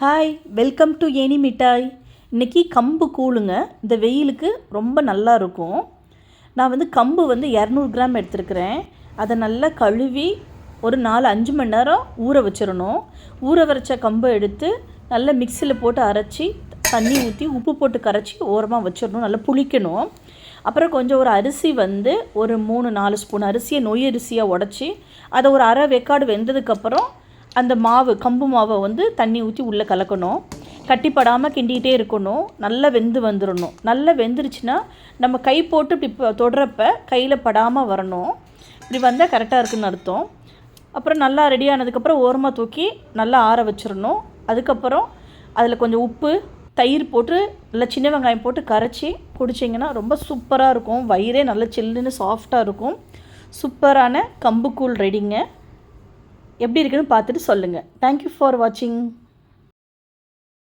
Hi welcome to any மிட்டாய் இன்றைக்கி கம்பு கூழுங்க. இந்த வெயிலுக்கு ரொம்ப நல்லா இருக்கும். நான் வந்து கம்பு வந்து இரநூறு கிராம் எடுத்துருக்கிறேன். அதை நல்லா கழுவி ஒரு நாலு அஞ்சு மணி நேரம் ஊற வச்சிடணும். ஊற வரைச்ச கம்பை எடுத்து நல்லா மிக்சியில் போட்டு அரைச்சி தண்ணி ஊற்றி உப்பு போட்டு கரைச்சி ஓரமாக வச்சிடணும். நல்லா புளிக்கணும். அப்புறம் கொஞ்சம் ஒரு அரிசி வந்து ஒரு மூணு நாலு ஸ்பூன் அரிசியை நொய் அரிசியாக உடச்சி அதை ஒரு அரை வெக்காடு வெந்ததுக்கப்புறம் அந்த மாவு கம்பு மாவை வந்து தண்ணி ஊற்றி உள்ளே கலக்கணும். கட்டிப்படாமல் கிண்டிகிட்டே இருக்கணும். நல்லா வெந்து வந்துடணும் நல்லா வெந்துருச்சுன்னா நம்ம கை போட்டு இப்படி ப- தொடுறப்ப கையில் படாமல் வரணும். இப்படி வந்தால் கரெக்டாக இருக்குன்னு அர்த்தம். அப்புறம் நல்லா ரெடி ஆனதுக்கப்புறம் ஓரமாக தூக்கி நல்லா ஆற வச்சிடணும் அதுக்கப்புறம் அதில் கொஞ்சம் உப்பு தயிர் போட்டு நல்லா சின்ன வெங்காயம் போட்டு கரைச்சி குடிச்சிங்கன்னா ரொம்ப சூப்பராக இருக்கும். வயிறே நல்லா சில்லுன்னு சாஃப்டாக இருக்கும். சூப்பரான கம்புக்கூழ் ரெடிங்க எப்படி இருக்குன்னு பார்த்துட்டு சொல்லுங்கள் தேங்க்யூ ஃபார் வாட்சிங்